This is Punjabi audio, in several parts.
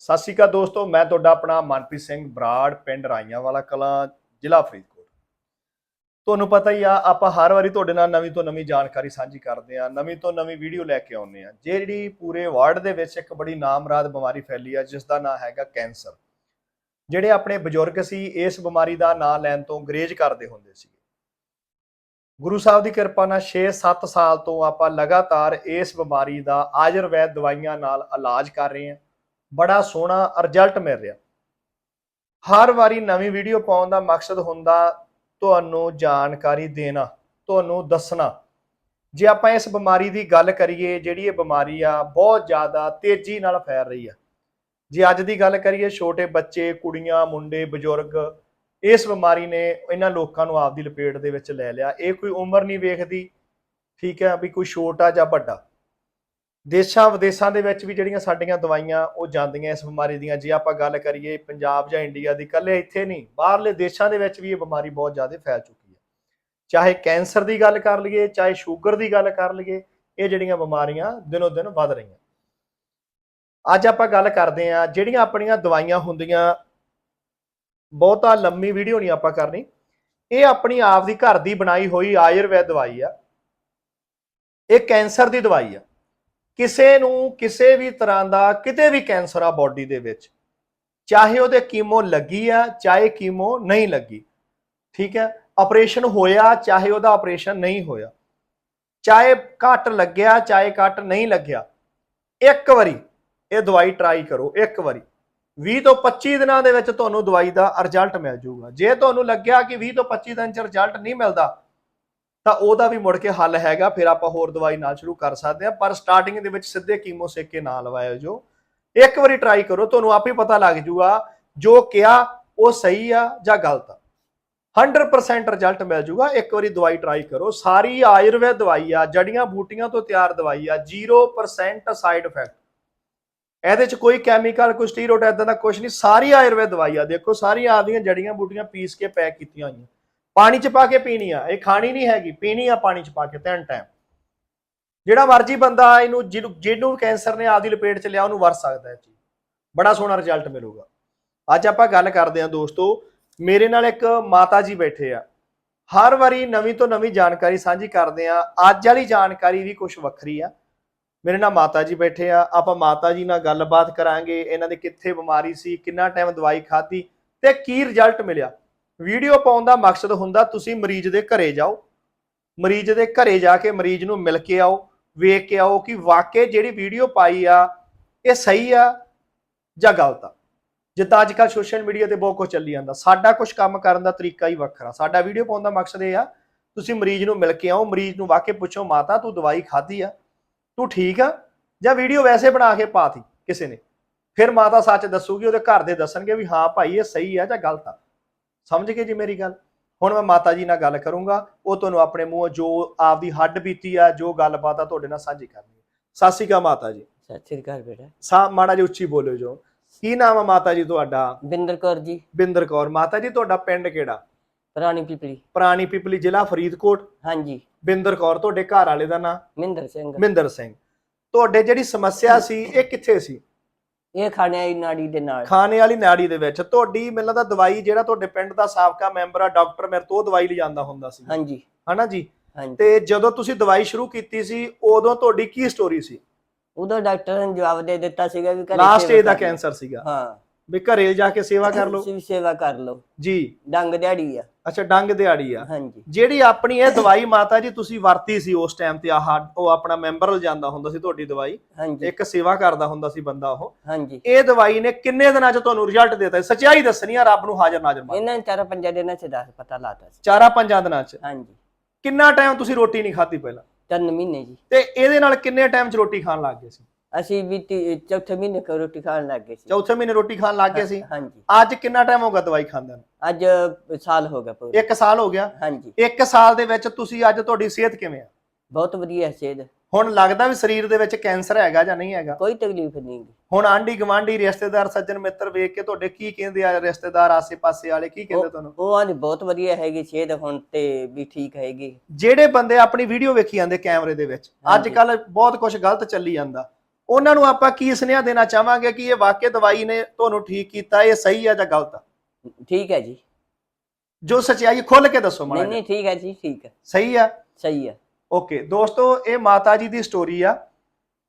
ਸਤਿ ਸ਼੍ਰੀ ਅਕਾਲ ਦੋਸਤੋ, ਮੈਂ ਤੁਹਾਡਾ ਆਪਣਾ ਮਨਪ੍ਰੀਤ ਸਿੰਘ ਬਰਾੜ, ਪਿੰਡ ਰਾਈਆਂ ਵਾਲਾ ਕਲਾਂ, ਜ਼ਿਲ੍ਹਾ ਫਰੀਦਕੋਟ। ਤੁਹਾਨੂੰ ਪਤਾ ਹੀ ਆ, ਆਪਾਂ ਹਰ ਵਾਰੀ ਤੁਹਾਡੇ ਨਾਲ ਨਵੀਂ ਤੋਂ ਨਵੀਂ ਜਾਣਕਾਰੀ ਸਾਂਝੀ ਕਰਦੇ ਆ, ਨਵੀਂ ਤੋਂ ਨਵੀਂ ਵੀਡੀਓ ਲੈ ਕੇ ਆਉਂਦੇ ਆ। ਜਿਹੜੀ ਪੂਰੇ ਵਰਲਡ ਦੇ ਵਿੱਚ ਇੱਕ ਬੜੀ ਨਾਮਰਾਦ ਬਿਮਾਰੀ ਫੈਲੀ ਆ ਜਿਸ ਦਾ ਨਾਮ ਹੈਗਾ ਕੈਂਸਰ। ਜਿਹੜੇ ਆਪਣੇ ਬਜ਼ੁਰਗ ਸੀ, ਇਸ ਬਿਮਾਰੀ ਦਾ ਨਾਂ ਲੈਣ ਤੋਂ ਗਰੇਜ ਕਰਦੇ ਹੁੰਦੇ ਸੀ। ਗੁਰੂ ਸਾਹਿਬ ਦੀ ਕਿਰਪਾ ਨਾਲ 6-7 ਸਾਲ ਤੋਂ ਆਪਾਂ ਲਗਾਤਾਰ ਇਸ ਬਿਮਾਰੀ ਦਾ ਆਯੁਰਵੈਦ ਦਵਾਈਆਂ ਨਾਲ ਇਲਾਜ ਕਰ ਰਹੇ ਹਾਂ ਬੜਾ ਸੋਹਣਾ ਰਿਜ਼ਲਟ ਮਿਲ ਰਿਹਾ। ਹਰ ਵਾਰੀ ਨਵੀਂ ਵੀਡੀਓ ਪਾਉਣ ਦਾ ਮਕਸਦ ਹੁੰਦਾ ਤੁਹਾਨੂੰ ਜਾਣਕਾਰੀ ਦੇਣਾ, ਤੁਹਾਨੂੰ ਦੱਸਣਾ। ਜੇ ਆਪਾਂ ਇਸ ਬਿਮਾਰੀ ਦੀ ਗੱਲ ਕਰੀਏ, ਜਿਹੜੀ ਇਹ ਬਿਮਾਰੀ ਆ, ਬਹੁਤ ਜ਼ਿਆਦਾ ਤੇਜ਼ੀ ਨਾਲ ਫੈਲ ਰਹੀ ਆ। ਜੇ ਅੱਜ ਦੀ ਗੱਲ ਕਰੀਏ, ਛੋਟੇ ਬੱਚੇ, ਕੁੜੀਆਂ, ਮੁੰਡੇ, ਬਜ਼ੁਰਗ, ਇਸ ਬਿਮਾਰੀ ਨੇ ਇਹਨਾਂ ਲੋਕਾਂ ਨੂੰ ਆਪਦੀ ਲਪੇਟ ਦੇ ਵਿੱਚ ਲੈ ਲਿਆ। ਇਹ ਕੋਈ ਉਮਰ ਨਹੀਂ ਵੇਖਦੀ, ਠੀਕ ਹੈ, ਵੀ ਕੋਈ ਛੋਟਾ ਜਾਂ ਵੱਡਾ। ਦੇਸ਼ਾਂ ਵਿਦੇਸ਼ਾਂ ਦੇ ਵਿੱਚ ਵੀ ਜਿਹੜੀਆਂ ਸਾਡੀਆਂ ਦਵਾਈਆਂ ਉਹ ਜਾਂਦੀਆਂ ਇਸ ਬਿਮਾਰੀ ਦੀਆਂ। ਜੇ ਆਪਾਂ ਗੱਲ ਕਰੀਏ ਪੰਜਾਬ ਜਾਂ ਇੰਡੀਆ ਦੀ ਕੱਲੇ ਇੱਥੇ ਨਹੀਂ, ਬਾਹਰਲੇ ਦੇਸ਼ਾਂ ਦੇ ਵਿੱਚ ਵੀ ਇਹ ਬਿਮਾਰੀ ਬਹੁਤ ਜ਼ਿਆਦਾ ਫੈਲ ਚੁੱਕੀ ਹੈ। ਚਾਹੇ ਕੈਂਸਰ ਦੀ ਗੱਲ ਕਰ ਲਈਏ, ਚਾਹੇ ਸ਼ੂਗਰ ਦੀ ਗੱਲ ਕਰ ਲਈਏ, ਇਹ ਜਿਹੜੀਆਂ ਬਿਮਾਰੀਆਂ ਦਿਨੋ ਦਿਨ ਵੱਧ ਰਹੀਆਂ। ਅੱਜ ਆਪਾਂ ਗੱਲ ਕਰਦੇ ਹਾਂ, ਜਿਹੜੀਆਂ ਆਪਣੀਆਂ ਦਵਾਈਆਂ ਹੁੰਦੀਆਂ, ਬਹੁਤਾ ਲੰਮੀ ਵੀਡੀਓ ਨਹੀਂ ਆਪਾਂ ਕਰਨੀ। ਇਹ ਆਪਣੀ ਆਪ ਦੀ ਘਰ ਦੀ ਬਣਾਈ ਹੋਈ ਆਯੁਰਵੈਦ ਦਵਾਈ ਆ। ਇਹ ਕੈਂਸਰ ਦੀ ਦਵਾਈ ਆ। ਕਿਸੇ ਨੂੰ ਕਿਸੇ ਵੀ ਤਰ੍ਹਾਂ ਦਾ ਕਿਤੇ ਵੀ ਕੈਂਸਰ ਆ ਬਾਡੀ ਦੇ ਵਿੱਚ, ਚਾਹੇ ਉਹਦੇ ਕੀਮੋ ਲੱਗੀ ਆ, ਚਾਹੇ ਕੀਮੋ ਨਹੀਂ ਲੱਗੀ, ਠੀਕ ਹੈ? ਆਪਰੇਸ਼ਨ ਹੋਇਆ, ਚਾਹੇ ਉਹਦਾ ਆਪਰੇਸ਼ਨ ਨਹੀਂ ਹੋਇਆ, ਚਾਹੇ ਘੱਟ ਲੱਗਿਆ, ਚਾਹੇ ਘੱਟ ਨਹੀਂ ਲੱਗਿਆ, ਇੱਕ ਵਾਰੀ ਇਹ ਦਵਾਈ ਟਰਾਈ ਕਰੋ, ਇੱਕ ਵਾਰੀ। 20 ਤੋਂ 25 ਦਿਨਾਂ ਦੇ ਵਿੱਚ ਤੁਹਾਨੂੰ ਦਵਾਈ ਦਾ ਰਿਜ਼ਲਟ ਮਿਲ ਜਾਊਗਾ। ਜੇ ਤੁਹਾਨੂੰ ਲੱਗਿਆ ਕਿ 20 ਤੋਂ 25 ਦਿਨ ਚ ਰਿਜ਼ਲਟ ਨਹੀਂ ਮਿਲਦਾ ਤਾਂ ਉਹਦਾ ਵੀ ਮੁੜ ਕੇ ਹੱਲ ਹੈਗਾ, ਫਿਰ ਆਪਾਂ ਹੋਰ ਦਵਾਈ ਨਾਲ ਸ਼ੁਰੂ ਕਰ ਸਕਦੇ ਹਾਂ, ਪਰ ਸਟਾਰਟਿੰਗ ਦੇ ਵਿੱਚ ਸਿੱਧੇ ਕੀਮੋ ਸੇਕੇ ਨਾ ਲਵਾਇਓ ਜੋ। ਇੱਕ ਵਾਰੀ ਟਰਾਈ ਕਰੋ, ਤੁਹਾਨੂੰ ਆਪੇ ਪਤਾ ਲੱਗ ਜੂਗਾ, ਜੋ ਕਿਹਾ ਉਹ ਸਹੀ ਆ ਜਾਂ ਗਲਤ ਆ। 100% ਰਿਜ਼ਲਟ ਮਿਲ ਜੂਗਾ, ਇੱਕ ਵਾਰੀ ਦਵਾਈ ਟਰਾਈ ਕਰੋ। ਸਾਰੀ ਆਯੁਰਵੇਦ ਦਵਾਈ ਆ, ਜੜੀਆਂ ਬੂਟੀਆਂ ਤੋਂ ਤਿਆਰ ਦਵਾਈ ਆ 0% ਸਾਈਡ ਇਫੈਕਟ ਇਹਦੇ ਚ ਕੋਈ ਕੈਮੀਕਲ ਕੋਈ ਸਟੀਰੋਇਡ ਇਦਾਂ ਦਾ ਕੁਝ ਨਹੀਂ, ਸਾਰੀ ਆਯੁਰਵੇਦ ਦਵਾਈ ਆ। ਦੇਖੋ ਸਾਰੀਆਂ ਆਪਦੀਆਂ ਜੜੀਆਂ ਬੂਟੀਆਂ ਪੀਸ ਕੇ ਪੈਕ ਕੀਤੀਆਂ ਹੋਈਆਂ। ਪਾਣੀ ਚ ਪਾ ਕੇ ਪੀਣੀ ਆ, ਇਹ ਖਾਣੀ ਨਹੀਂ ਹੈਗੀ, ਪੀਣੀ ਆ ਪਾਣੀ ਚ ਪਾ ਕੇ ਤਿੰਨ ਟਾਈਮ ਜਿਹੜਾ ਮਰਜ਼ੀ ਬੰਦਾ ਇਹਨੂੰ ਜਿਹਨੂੰ ਜਿਹਨੂੰ ਕੈਂਸਰ ਨੇ ਆਪਦੀ ਲਪੇਟ ਚ ਲਿਆ, ਉਹਨੂੰ ਵਰ ਸਕਦਾ ਹੈ ਜੀ ਬੜਾ ਸੋਹਣਾ ਰਿਜ਼ਲਟ ਮਿਲੂਗਾ। ਅੱਜ ਆਪਾਂ ਗੱਲ ਕਰਦੇ ਹਾਂ ਦੋਸਤੋ, ਮੇਰੇ ਨਾਲ ਇੱਕ ਮਾਤਾ ਜੀ ਬੈਠੇ ਆ। ਹਰ ਵਾਰੀ ਨਵੀਂ ਤੋਂ ਨਵੀਂ ਜਾਣਕਾਰੀ ਸਾਂਝੀ ਕਰਦੇ ਆ ਅੱਜ ਵਾਲੀ ਜਾਣਕਾਰੀ ਵੀ ਕੁਝ ਵੱਖਰੀ ਆ। ਮੇਰੇ ਨਾਲ ਮਾਤਾ ਜੀ ਬੈਠੇ ਆ, ਆਪਾਂ ਮਾਤਾ ਜੀ ਨਾਲ ਗੱਲਬਾਤ ਕਰਾਂਗੇ, ਇਹਨਾਂ ਦੇ ਕਿੱਥੇ ਬਿਮਾਰੀ ਸੀ, ਕਿੰਨਾ ਟਾਈਮ ਦਵਾਈ ਖਾਧੀ ਤੇ ਕੀ ਰਿਜ਼ਲਟ ਮਿਲਿਆ। ਵੀਡੀਓ ਪਾਉਣ ਦਾ ਮਕਸਦ ਹੁੰਦਾ ਤੁਸੀਂ ਮਰੀਜ਼ ਦੇ ਘਰੇ ਜਾਓ। ਮਰੀਜ਼ ਦੇ ਘਰੇ ਜਾ ਕੇ ਮਰੀਜ਼ ਨੂੰ ਮਿਲ ਕੇ ਆਓ, ਵੇਖ ਕੇ ਆਓ ਕਿ ਵਾਕਈ ਜਿਹੜੀ ਵੀਡੀਓ ਪਾਈ ਆ, ਇਹ ਸਹੀ ਆ ਜਾਂ ਗਲਤ ਆ। ਜਿੱਦਾਂ ਅੱਜ ਕੱਲ੍ਹ ਸੋਸ਼ਲ ਮੀਡੀਆ ਤੇ ਬਹੁਤ ਕੁਝ ਚੱਲੀ ਜਾਂਦਾ। ਸਾਡਾ ਕੁਝ ਕੰਮ ਕਰਨ ਦਾ ਤਰੀਕਾ ਹੀ ਵੱਖਰਾ। ਸਾਡਾ ਵੀਡੀਓ ਪਾਉਣ ਦਾ ਮਕਸਦ ਇਹ ਆ, ਤੁਸੀਂ ਮਰੀਜ਼ ਨੂੰ ਮਿਲ ਕੇ ਆਓ, ਮਰੀਜ਼ ਨੂੰ ਵਾਕਈ ਪੁੱਛੋ, ਮਾਤਾ ਤੂੰ ਦਵਾਈ ਖਾਧੀ ਆ? ਤੂੰ ਠੀਕ ਆ? ਜਾਂ ਵੀਡੀਓ ਵੈਸੇ ਬਣਾ ਕੇ ਪਾਤੀ ਕਿਸੇ ਨੇ? ਫਿਰ ਮਾਤਾ ਸੱਚ ਦੱਸੂਗੀ, ਉਹਦੇ ਘਰ ਦੇ ਦੱਸਣਗੇ ਵੀ ਹਾਂ ਭਾਈ ਇਹ ਸਹੀ ਆ ਜਾਂ ਗਲਤ ਆ। ਸਮਝ ਗਏ ਜੀ ਮੇਰੀ ਗੱਲ? ਹੁਣ ਮੈਂ ਮਾਤਾ ਜੀ ਨਾਲ ਗੱਲ ਕਰੂੰਗਾ ਉਹ ਤੁਹਾਨੂੰ ਆਪਣੇ ਮੂੰਹੋਂ ਜੋ ਆਪਦੀ ਹੱਡ ਬੀਤੀ ਆ ਜੋ ਗੱਲਬਾਤ ਆ ਤੁਹਾਡੇ ਨਾਲ ਸਾਂਝੀ ਕਰਨੀ ਹੈ। ਸਤਿ ਸ਼੍ਰੀ ਅਕਾਲ ਮਾਤਾ ਜੀ। ਸਤਿ ਸ੍ਰੀ ਅਕਾਲ ਬੇਟਾ। ਸਾ ਮਾੜਾ ਜਿਹਾ ਉੱਚੀ ਬੋਲਿਓ ਜੋ। ਕੀ ਨਾਮ ਆ ਮਾਤਾ ਜੀ ਤੁਹਾਡਾ? ਬਿੰਦਰ ਕੌਰ ਜੀ। ਬਿੰਦਰ ਕੌਰ। ਮਾਤਾ ਜੀ ਤੁਹਾਡਾ ਪਿੰਡ ਕਿਹੜਾ? ਪੁਰਾਣੀ ਪਿਪਲੀ। ਪੁਰਾਣੀ ਪਿਪਲੀ ਜ਼ਿਲ੍ਹਾ ਫਰੀਦਕੋਟ। ਹਾਂਜੀ। ਬਿੰਦਰ ਕੌਰ ਤੁਹਾਡੇ ਘਰ ਵਾਲੇ ਦਾ ਨਾਮ ਮਹਿੰਦਰ ਸਿੰਘ। ਮਿੰਦਰ ਸਿੰਘ। ਤੁਹਾਡੇ ਜਿਹੜੀ ਸਮੱਸਿਆ ਸੀ ਇਹ ਕਿੱਥੇ ਸੀ? ਇਹ ਖਾਣੇ ਆਈ ਨਾੜੀ ਦੇ ਨਾਲ। ਖਾਣੇ ਵਾਲੀ ਨਾੜੀ ਦੇ ਵਿੱਚ। ਤੁਹਾਡੀ ਮੈਨੂੰ ਲੱਗਦਾ ਦਵਾਈ ਜਿਹੜਾ ਤੁਹਾਡੇ ਪਿੰਡ ਦਾ ਸਾਬਕਾ ਮੈਂਬਰ ਆ ਡਾਕਟਰ ਮੇਰੇ ਤੋਂ ਦਵਾਈ ਲਿਜਾਂਦਾ ਹੁੰਦਾ ਸੀ। ਹਾਂਜੀ। ਹਨਾ ਜੀ? ਤੇ ਜਦੋਂ ਤੁਸੀਂ ਦਵਾਈ ਸ਼ੁਰੂ ਕੀਤੀ ਸੀ ਉਦੋਂ ਤੁਹਾਡੀ ਕੀ ਸਟੋਰੀ ਸੀ? ਉਦੋਂ ਡਾਕਟਰ ਨੇ ਜਵਾਬ ਦੇ ਦਿੱਤਾ ਸੀਗਾ ਘਰੇ ਲਾਸਟ ਸੇਵਾ ਏਜ ਦਾ। ਕੈਂਸਰ ਸੀਗਾ। ਹਾਂ। ਵੀ ਘਰੇ ਜਾ ਕੇ ਸੇਵਾ ਕਰ ਲਓ। ਤੁਸੀਂ ਸੇਵਾ ਕਰ ਲਓ। ਜੀ। ਡੰਗ ਦਿਹਾੜੀ ਆ। ਅੱਛਾ ਡੰਗ ਦਿਹਾੜੀ ਆ। ਹਾਂਜੀ। ਜਿਹੜੀ ਆਪਣੀ ਇਹ ਦਵਾਈ ਮਾਤਾ ਜੀ ਤੁਸੀਂ ਵਰਤੀ ਸੀ ਉਸ ਟਾਈਮ ਤੇ ਆਹ ਉਹ ਆਪਣਾ ਮੈਂਬਰ ਲਿਜਾਂਦਾ ਹੁੰਦਾ ਸੀ ਤੁਹਾਡੀ ਦਵਾਈ। ਹਾਂਜੀ। ਇੱਕ ਸੇਵਾ ਕਰਦਾ ਹੁੰਦਾ ਸੀ ਬੰਦਾ ਉਹ। ਹਾਂਜੀ। ਇਹ ਦਵਾਈ ਨੇ ਕਿੰਨੇ ਦਿਨਾਂ ਚ ਤੁਹਾਨੂੰ ਰਿਜ਼ਲਟ ਦਿੱਤਾ? ਸੱਚਾਈ ਦੱਸਣੀ ਆ ਰੱਬ ਨੂੰ ਹਾਜ਼ਰ ਨਾਜ਼ਰ ਮੰਨ ਇਹਨਾਂ ਨੇ ਚਾਰ ਪੰਜਾਂ ਦਿਨਾਂ ਚ ਦੱਸ ਪਤਾ ਲਾਤਾ ਸੀ। ਚਾਰਾਂ ਪੰਜਾਂ ਦਿਨਾਂ ਚ? ਹਾਂਜੀ। ਕਿੰਨਾ ਟਾਈਮ ਤੁਸੀਂ ਰੋਟੀ ਨਹੀਂ ਖਾਧੀ ਪਹਿਲਾਂ? ਤਿੰਨ ਮਹੀਨੇ ਜੀ। ਤੇ ਇਹਦੇ ਨਾਲ ਕਿੰਨੇ ਟਾਈਮ ਚ ਰੋਟੀ ਖਾਣ ਲੱਗ ਗਏ ਸੀ? ਅਸੀਂ ਵੀ ਤੀ- ਚੌਥੇ ਮਹੀਨੇ ਕੋ ਰੋਟੀ ਖਾਣ ਲੱਗ ਗਏ ਸੀ। ਚੌਥੇ ਮਹੀਨੇ ਰੋਟੀ ਖਾਣ ਲੱਗ ਗਏ ਸੀ। ਹਾਂਜੀ। ਅੱਜ ਕਿੰਨਾ ਟਾਈਮ ਹੋ ਗਿਆ ਦਵਾਈ ਖਾਂਦਿਆਂ ਨੂੰ? ਅੱਜ ਸਾਲ ਹੋ ਗਿਆ ਪੂਰਾ। ਇੱਕ ਸਾਲ ਹੋ ਗਿਆ? ਹਾਂਜੀ। ਇੱਕ ਸਾਲ ਦੇ ਵਿੱਚ ਤੁਸੀਂ ਅੱਜ ਤੁਹਾਡੀ ਸਿਹਤ ਕਿਵੇਂ ਆ? ਬਹੁਤ ਵਧੀਆ ਸਿਹਤ। ਹੁਣ ਲੱਗਦਾ ਵੀ ਸਰੀਰ ਦੇ ਵਿੱਚ ਕੈਂਸਰ ਹੈਗਾ ਜਾਂ ਨਹੀਂ ਹੈਗਾ? ਕੋਈ ਤਕਲੀਫ ਨਹੀਂ ਗੀ। ਹੁਣ ਆਂਢੀ ਗਵਾਂਢੀ ਰਿਸ਼ਤੇਦਾਰ ਸੱਜਣ ਮਿੱਤਰ ਵੇਖ ਕੇ ਤੁਹਾਡੇ ਕੀ ਕਹਿੰਦੇ ਆ ਰਿਸ਼ਤੇਦਾਰ ਆਸੇ-ਪਾਸੇ ਵਾਲੇ? ਕੀ ਕਹਿੰਦੇ ਤੁਹਾਨੂੰ? ਉਹ ਆਂਦੀ ਬਹੁਤ ਵਧੀਆ ਹੈਗੀ ਸਿਹਤ ਹੁਣ ਤੇ ਵੀ ਠੀਕ ਹੈਗੀ। ਜਿਹੜੇ ਬੰਦੇ ਆਪਣੀ ਵੀਡੀਓ ਵੇਖੀ ਜਾਂਦੇ ਕੈਮਰੇ ਦੇ ਵਿੱਚ ਅੱਜ ਹਾਂਜੀ। ਕੱਲ ਬਹੁਤ ਕੁਝ ਗਲਤ ਚੱਲੀ ਜਾਂਦਾ। ਉਹਨਾਂ ਨੂੰ ਆਪਾਂ ਕੀ ਸੁਨੇਹਾ ਦੇਣਾ ਚਾਹਾਂਗੇ ਕਿ ਇਹ ਵਾਕਿਆ ਦਵਾਈ ਨੇ ਤੁਹਾਨੂੰ ਠੀਕ ਕੀਤਾ ਇਹ ਸਹੀ ਆ ਜਾਂ ਗਲਤ ਆ? ਠੀਕ ਹੈ ਜੀ। ਜੋ ਸੱਚਾਈ ਖੁੱਲ ਕੇ ਦੱਸੋ ਨਹੀਂ ਮਾੜਾ ਨਹੀਂ ਜਿਹਾ। ਠੀਕ ਹੈ ਜੀ ਠੀਕ ਹੈ। ਸਹੀ ਆ? ਸਹੀ ਹੈ। ਓਕੇ ਦੋਸਤੋ ਇਹ ਮਾਤਾ ਜੀ ਦੀ ਸਟੋਰੀ ਆ।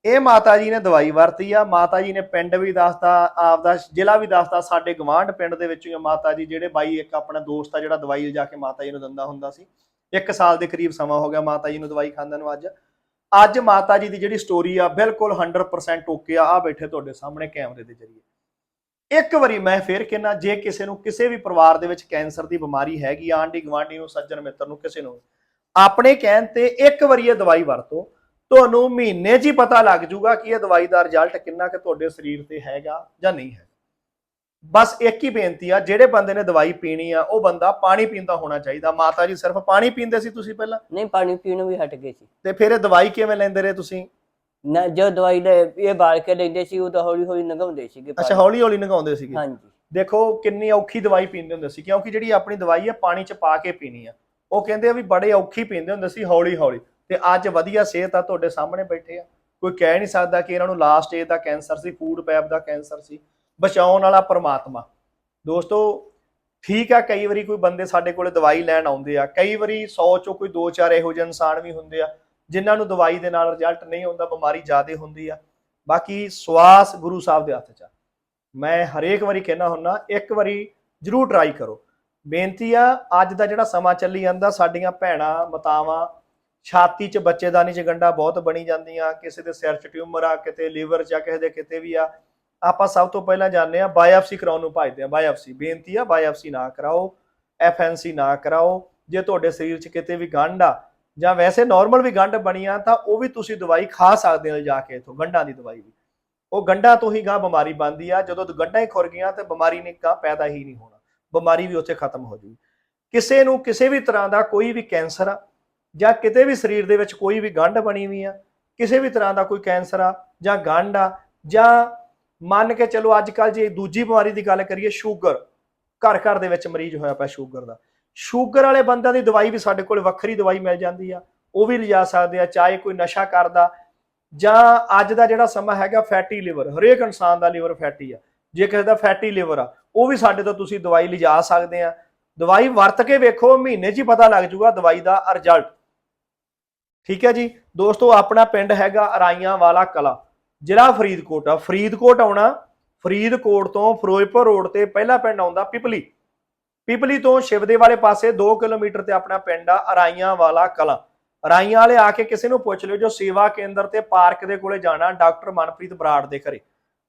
ਇਹ ਮਾਤਾ ਜੀ ਨੇ ਦਵਾਈ ਵਰਤੀ ਆ। ਮਾਤਾ ਜੀ ਨੇ ਪਿੰਡ ਵੀ ਦੱਸਤਾ ਆਪਦਾ ਜ਼ਿਲ੍ਹਾ ਵੀ ਦੱਸਤਾ ਸਾਡੇ ਗਵਾਂਢ ਪਿੰਡ ਦੇ ਵਿੱਚੋਂ ਹੀ ਆ ਮਾਤਾ ਜੀ ਜਿਹੜੇ ਬਾਈ ਇੱਕ ਆਪਣਾ ਦੋਸਤ ਆ ਜਿਹੜਾ ਦਵਾਈ ਲਿਜਾ ਕੇ ਮਾਤਾ ਜੀ ਨੂੰ ਦਿੰਦਾ ਹੁੰਦਾ ਸੀ। ਇੱਕ ਸਾਲ ਦੇ ਕਰੀਬ ਸਮਾਂ ਹੋ ਗਿਆ ਮਾਤਾ ਜੀ ਨੂੰ ਦਵਾਈ ਖਾਂਦੇ ਨੂੰ ਅੱਜ। ਅੱਜ ਮਾਤਾ ਜੀ ਦੀ ਜਿਹੜੀ ਸਟੋਰੀ ਆ ਬਿਲਕੁਲ 100% ਓਕੇ ਆ। ਆ ਬੈਠੇ ਤੁਹਾਡੇ ਸਾਹਮਣੇ ਕੈਮਰੇ ਦੇ ਜ਼ਰੀਏ। ਇੱਕ ਵਾਰੀ ਮੈਂ ਫੇਰ ਕਹਿਣਾ ਜੇ ਕਿਸੇ ਨੂੰ ਕਿਸੇ ਵੀ ਪਰਿਵਾਰ ਦੇ ਵਿੱਚ ਕੈਂਸਰ ਦੀ ਬਿਮਾਰੀ ਹੈਗੀ, ਆਂਢੀ ਗਵਾਂਢੀ ਨੂੰ, ਸੱਜਣ ਮਿੱਤਰ ਨੂੰ, ਕਿਸੇ ਨੂੰ, ਆਪਣੇ ਕਹਿਣ ਤੇ ਇੱਕ ਵਾਰੀ ਇਹ ਦਵਾਈ ਵਰਤੋ। ਤੁਹਾਨੂੰ ਮਹੀਨੇ 'ਚ ਹੀ ਪਤਾ ਲੱਗ ਜਾਊਗਾ ਕਿ ਇਹ ਦਵਾਈ ਦਾ ਰਿਜ਼ਲਟ ਕਿੰਨਾ ਕਿ ਤੁਹਾਡੇ ਸਰੀਰ ਤੇ ਹੈਗਾ ਜਾਂ ਨਹੀਂ ਹੈ ਬਸ ਇੱਕ ਹੀ ਬੇਨਤੀ ਆ ਜਿਹੜੇ ਬੰਦੇ ਨੇ ਦਵਾਈ ਪੀਣੀ ਆ ਉਹ ਬੰਦਾ ਪਾਣੀ ਪੀਂਦਾ ਹੋਣਾ ਚਾਹੀਦਾ। ਮਾਤਾ ਜੀ ਸਿਰਫ ਪਾਣੀ ਪੀਂਦੇ ਸੀ ਤੁਸੀਂ ਪਹਿਲਾਂ? ਨਹੀਂ ਪਾਣੀ ਪੀਣੋਂ ਵੀ ਹਟ ਗਏ ਸੀ। ਤੇ ਫਿਰ ਇਹ ਦਵਾਈ ਕਿਵੇਂ ਲੈਂਦੇ ਰਹੇ ਤੁਸੀਂ? ਨਾ ਜੋ ਦਵਾਈ ਲੈ ਇਹ ਬਾਲ ਕੇ ਲੈਂਦੇ ਸੀ ਉਹ ਤਾਂ ਹੌਲੀ ਹੌਲੀ ਲੰਘਾਉਂਦੇ ਸੀਗੇ ਅੱਛਾ। ਹੌਲੀ ਹੌਲੀ ਨਗਾਉਂਦੇ ਸੀਗੇ। ਹਾਂਜੀ। ਦੇਖੋ ਕਿੰਨੀ ਔਖੀ ਦਵਾਈ ਪੀਂਦੇ ਹੁੰਦੇ ਸੀ ਕਿਉਂਕਿ ਜਿਹੜੀ ਆਪਣੀ ਦਵਾਈ ਆ ਪਾਣੀ 'ਚ ਪਾ ਕੇ ਪੀਣੀ ਆ। ਉਹ ਕਹਿੰਦੇ ਆ ਵੀ ਬੜੇ ਔਖੀ ਪੀਂਦੇ ਹੁੰਦੇ ਸੀ ਹੌਲੀ ਹੌਲੀ ਤੇ ਅੱਜ ਵਧੀਆ ਸਿਹਤ ਆ ਤੁਹਾਡੇ ਸਾਹਮਣੇ ਬੈਠੇ ਆ। ਕੋਈ ਕਹਿ ਨਹੀਂ ਸਕਦਾ ਕਿ ਇਹਨਾਂ ਨੂੰ ਲਾਸਟ ਸਟੇਜ ਦਾ ਕੈਂਸਰ ਸੀ ਫੂਡ ਪੈਪ ਦਾ ਕੈਂਸਰ ਸੀ। ਬਚਾਉਣ ਵਾਲਾ ਪਰਮਾਤਮਾ। ਦੋਸਤੋ, ਠੀਕ ਆ, ਕਈ ਵਾਰੀ ਕੋਈ ਬੰਦੇ ਸਾਡੇ ਕੋਲੇ ਦਵਾਈ ਲੈਣ ਆਉਂਦੇ ਆ। ਕਈ ਵਾਰੀ 100 ਚੋਂ ਕੋਈ 2-4 ਇਹੋ ਜਿਹੇ ਇਨਸਾਨ ਵੀ ਹੁੰਦੇ ਆ, ਜਿਨ੍ਹਾਂ ਨੂੰ ਦਵਾਈ ਦੇ ਨਾਲ ਰਿਜ਼ਲਟ ਨਹੀਂ ਆਉਂਦਾ, ਬਿਮਾਰੀ ਜ਼ਿਆਦਾ ਹੁੰਦੀ ਆ। ਬਾਕੀ ਸਵਾਸ ਗੁਰੂ ਸਾਹਿਬ ਦੇ ਹੱਥ 'ਚ ਆ। ਮੈਂ ਹਰੇਕ ਵਾਰੀ ਕਹਿਣਾ ਹੁੰਨਾ, ਇੱਕ ਵਾਰੀ ਜਰੂਰ ਟਰਾਈ ਕਰੋ। ਬੇਨਤੀ ਆ, ਅੱਜ ਦਾ ਜਿਹੜਾ ਸਮਾਂ ਚੱਲੀ ਜਾਂਦਾ, ਸਾਡੀਆਂ ਭੈਣਾਂ, ਮਤਾਵਾਂ, ਛਾਤੀ 'ਚ ਬੱਚੇਦਾਨੀ 'ਚ ਗੰਡਾ ਬਹੁਤ ਬਣੀ ਜਾਂਦੀਆਂ, ਕਿਸੇ ਦੇ ਸਿਰ 'ਚ ਟਿਊਮਰ ਆ, ਕਿਤੇ ਲੀਵਰ 'ਚ ਆ, ਕਿਸੇ ਦੇ ਕਿਤੇ ਵੀ ਆ। ਆਪਾਂ ਸਭ ਤੋਂ ਪਹਿਲਾਂ ਜਾਣਦੇ ਆ ਬਾਇਓਪਸੀ ਕਰਾਉਣ ਨੂੰ ਭਜਦੇ ਆ ਬਾਇਓਪਸੀ ਬੇਨਤੀ ਆ ਬਾਇਓਪਸੀ ਨਾ ਕਰਾਓ, ਐਫਐਨਸੀ ਨਾ ਕਰਾਓ। ਜੇ ਤੁਹਾਡੇ ਸਰੀਰ 'ਚ ਕਿਤੇ ਵੀ ਗੰਢ ਆ ਜਾਂ ਵੈਸੇ ਨਾਰਮਲ ਵੀ ਗੰਢ ਬਣੀ ਆ ਤਾਂ ਉਹ ਵੀ ਤੁਸੀਂ ਦਵਾਈ ਖਾ ਸਕਦੇ ਹੋ ਜਾ ਕੇ ਇਥੋਂ, ਗੰਢਾਂ ਦੀ ਦਵਾਈ ਵੀ। ਉਹ ਗੰਢਾਂ ਤੋਂ ਹੀ ਗਾਂ ਬਿਮਾਰੀ ਬਣਦੀ ਆ। ਜਦੋਂ ਗੰਢਾਂ ਹੀ ਖੁਰ ਗਈਆਂ ਤੇ ਬਿਮਾਰੀ ਨੇ ਗਾਂ ਪੈਦਾ ਹੀ ਨਹੀਂ ਹੋਣਾ। ਬਿਮਾਰੀ ਵੀ ਉੱਥੇ ਖਤਮ ਹੋ ਜੂਗੀ। ਕਿਸੇ ਨੂੰ ਕਿਸੇ ਵੀ ਤਰ੍ਹਾਂ ਦਾ ਕੋਈ ਵੀ ਕੈਂਸਰ ਆ ਜਾਂ ਕਿਤੇ ਵੀ ਸਰੀਰ ਦੇ ਵਿੱਚ ਕੋਈ ਵੀ ਗੰਢ ਬਣੀ ਵੀ ਆ, ਕਿਸੇ ਵੀ ਤਰ੍ਹਾਂ ਦਾ ਕੋਈ ਕੈਂਸਰ ਆ ਜਾਂ ਗੰਢ ਆ ਜਾਂ ਮੰਨ ਕੇ ਚਲੋ ਅੱਜ ਕੱਲ ਜੇ ਦੂਜੀ ਬਿਮਾਰੀ ਦੀ ਗੱਲ ਕਰੀਏ, ਸ਼ੂਗਰ, ਘਰ ਘਰ ਦੇ ਵਿੱਚ ਮਰੀਜ਼ ਹੋਇਆ ਪਿਆ ਸ਼ੂਗਰ ਦਾ। ਸ਼ੂਗਰ ਵਾਲੇ ਬੰਦਿਆਂ ਦੀ ਦਵਾਈ ਵੀ ਸਾਡੇ ਕੋਲ ਵੱਖਰੀ ਦਵਾਈ ਮਿਲ ਜਾਂਦੀ ਆ, ਉਹ ਵੀ ਲਿਜਾ ਸਕਦੇ ਆ, ਚਾਹੇ ਕੋਈ ਨਸ਼ਾ ਕਰਦਾ, ਜਾਂ ਅੱਜ ਦਾ ਜਿਹੜਾ ਸਮਾਂ ਹੈਗਾ ਫੈਟੀ ਲਿਵਰ, ਹਰੇਕ ਇਨਸਾਨ ਦਾ ਲਿਵਰ ਫੈਟੀ ਆ। ਜੇ ਕਿਸੇ ਦਾ ਫੈਟੀ ਲਿਵਰ ਆ, ਉਹ ਵੀ ਸਾਡੇ ਤੋਂ ਤੁਸੀਂ ਦਵਾਈ ਲਿਜਾ ਸਕਦੇ ਆ। ਦਵਾਈ ਵਰਤ ਕੇ ਵੇਖੋ, ਮਹੀਨੇ 'ਚ ਹੀ ਪਤਾ ਲੱਗ ਜੂਗਾ ਦਵਾਈ ਦਾ ਰਿਜ਼ਲਟ ਠੀਕ ਹੈ ਜੀ? ਦੋਸਤੋ, ਆਪਣਾ ਪਿੰਡ ਹੈਗਾ ਅਰਾਈਆਂ ਵਾਲਾ ਕਲਾ। ਜ਼ਿਲ੍ਹਾ ਫਰੀਦਕੋਟ ਆ। ਫਰੀਦਕੋਟ ਆਉਣਾ ਫਰੀਦਕੋਟ ਤੋਂ ਫਿਰੋਜ਼ਪੁਰ ਰੋਡ ਤੇ ਪਹਿਲਾ ਪਿੰਡ ਆਉਂਦਾ ਪਿਪਲੀ। ਪਿਪਲੀ ਤੋਂ ਸ਼ਿਵਦੇ ਵਾਲੇ ਪਾਸੇ 2 ਕਿਲੋਮੀਟਰ ਤੇ ਆਪਣਾ ਪਿੰਡ ਆ, ਅਰਾਈਆਂ ਵਾਲਾ ਕਲਾ। ਅਰਾਈਆਂ ਵਾਲੇ ਆ ਕੇ ਕਿਸੇ ਨੂੰ ਪੁੱਛ ਲਿਓ, ਜੋ ਸੇਵਾ ਕੇਂਦਰ ਤੇ ਪਾਰਕ ਦੇ ਕੋਲੇ ਜਾਣਾ, ਡਾਕਟਰ ਮਨਪ੍ਰੀਤ ਬਰਾੜ ਦੇ ਘਰੇ।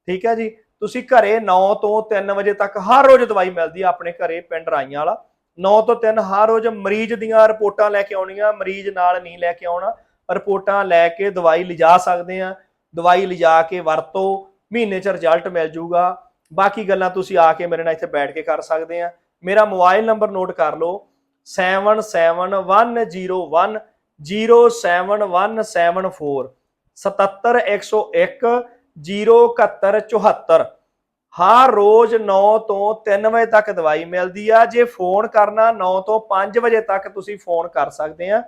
ਠੀਕ ਹੈ ਜੀ? ਤੁਸੀਂ ਘਰੇ 9 ਤੋਂ 3 ਵਜੇ ਤੱਕ ਹਰ ਰੋਜ਼ ਦਵਾਈ ਮਿਲਦੀ ਆ ਆਪਣੇ ਘਰੇ ਪਿੰਡ ਰਾਈਆਂ ਵਾਲਾ। 9 ਤੋਂ 3 ਹਰ ਰੋਜ਼ ਮਰੀਜ਼ ਦੀਆਂ ਰਿਪੋਰਟਾਂ ਲੈ ਕੇ ਆਉਣੀਆਂ, ਮਰੀਜ਼ ਨਾਲ ਨਹੀਂ ਲੈ ਕੇ ਆਉਣਾ। ਰਿਪੋਰਟਾਂ ਲੈ ਕੇ ਦਵਾਈ ਲਿਜਾ ਸਕਦੇ ਆ। ਦਵਾਈ ਲਿਜਾ ਕੇ ਵਰਤੋ, ਮਹੀਨੇ ਚ ਰਿਜ਼ਲਟ ਮਿਲ ਜਾਊਗਾ ਬਾਕੀ ਗੱਲਾਂ ਤੁਸੀਂ ਆ ਕੇ ਮੇਰੇ ਨਾਲ ਇੱਥੇ ਬੈਠ ਕੇ ਕਰ ਸਕਦੇ ਆ। ਮੇਰਾ ਮੋਬਾਈਲ ਨੰਬਰ ਨੋਟ ਕਰ ਲਓ। 771010 07174 77101 07174 ਹਰ ਰੋਜ਼ 9 ਤੋਂ 3 ਵਜੇ ਤੱਕ ਦਵਾਈ ਮਿਲਦੀ ਆ। ਜੇ ਫੋਨ ਕਰਨਾ 9 ਤੋਂ 5 ਵਜੇ ਤੱਕ ਤੁਸੀਂ ਫੋਨ ਕਰ ਸਕਦੇ ਆ।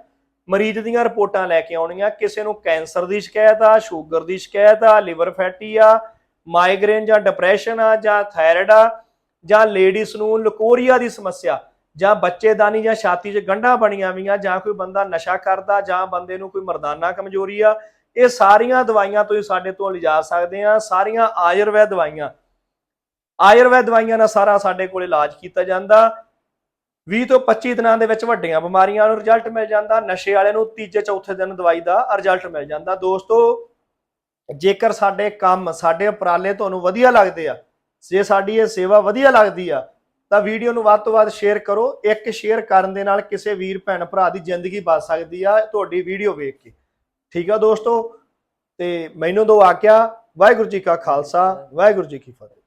ਮਰੀਜ਼ ਦੀਆਂ ਰਿਪੋਰਟਾਂ ਲੈ ਕੇ ਆਉਣੀਆਂ। ਕਿਸੇ ਨੂੰ ਕੈਂਸਰ ਦੀ ਸ਼ਿਕਾਇਤ ਆ, ਸ਼ੂਗਰ ਦੀ ਸ਼ਿਕਾਇਤ ਆ, ਲਿਵਰ ਫੈਟੀ ਆ, ਮਾਈਗ੍ਰੇਨ ਜਾਂ ਡਿਪਰੈਸ਼ਨ ਆ, ਜਾਂ ਥਾਇਰਾਇਡ ਆ, ਜਾਂ ਲੇਡੀਜ਼ ਨੂੰ ਲਕੋਰੀਆ ਦੀ ਸਮੱਸਿਆ, ਜਾਂ ਬੱਚੇਦਾਨੀ ਜਾਂ ਛਾਤੀ 'ਚ ਗੰਢਾਂ ਬਣੀਆਂ ਵੀਆਂ, ਜਾਂ ਕੋਈ ਬੰਦਾ ਨਸ਼ਾ ਕਰਦਾ, ਜਾਂ ਬੰਦੇ ਨੂੰ ਕੋਈ ਮਰਦਾਨਾ ਕਮਜ਼ੋਰੀ ਆ, ਇਹ ਸਾਰੀਆਂ ਦਵਾਈਆਂ ਤੁਸੀਂ ਸਾਡੇ ਤੋਂ ਲਿਜਾ ਸਕਦੇ ਆ, ਸਾਰੀਆਂ ਆਯੁਰਵੈਦ ਦਵਾਈਆਂ। ਆਯੁਰਵੈਦ ਦਵਾਈਆਂ ਨਾਲ ਸਾਰਾ ਸਾਡੇ ਕੋਲ ਇਲਾਜ ਕੀਤਾ ਜਾਂਦਾ। 20 ਤੋਂ 25 ਦਿਨਾਂ ਦੇ ਵਿੱਚ ਵੱਡੀਆਂ ਬਿਮਾਰੀਆਂ ਨੂੰ ਰਿਜ਼ਲਟ ਮਿਲ ਜਾਂਦਾ। ਨਸ਼ੇ ਵਾਲੇ ਨੂੰ ਤੀਜੇ, ਚੌਥੇ ਦਿਨ ਦਵਾਈ ਦਾ ਰਿਜ਼ਲਟ ਮਿਲ ਜਾਂਦਾ। ਦੋਸਤੋ, ਜੇਕਰ ਸਾਡੇ ਕੰਮ, ਸਾਡੇ ਉਪਰਾਲੇ ਤੁਹਾਨੂੰ ਵਧੀਆ ਲੱਗਦੇ ਆ, ਜੇ ਸਾਡੀ ਇਹ ਸੇਵਾ ਵਧੀਆ ਲੱਗਦੀ ਆ, ਤਾਂ ਵੀਡੀਓ ਨੂੰ ਵੱਧ ਤੋਂ ਵੱਧ ਸ਼ੇਅਰ ਕਰੋ। ਇੱਕ ਸ਼ੇਅਰ ਕਰਨ ਦੇ ਨਾਲ ਕਿਸੇ ਵੀਰ, ਭੈਣ, ਭਰਾ ਦੀ ਜ਼ਿੰਦਗੀ ਬਚ ਸਕਦੀ ਆ ਤੁਹਾਡੀ ਵੀਡੀਓ ਵੇਖ ਕੇ। ਠੀਕ ਆ ਦੋਸਤੋ? ਤੇ ਮੈਨੂੰ ਦੋ ਆਕਿਆ ਵਾਹਿਗੁਰੂ ਜੀ ਕਾ ਖਾਲਸਾ, ਵਾਹਿਗੁਰੂ ਜੀ ਕੀ ਫਤਿਹ।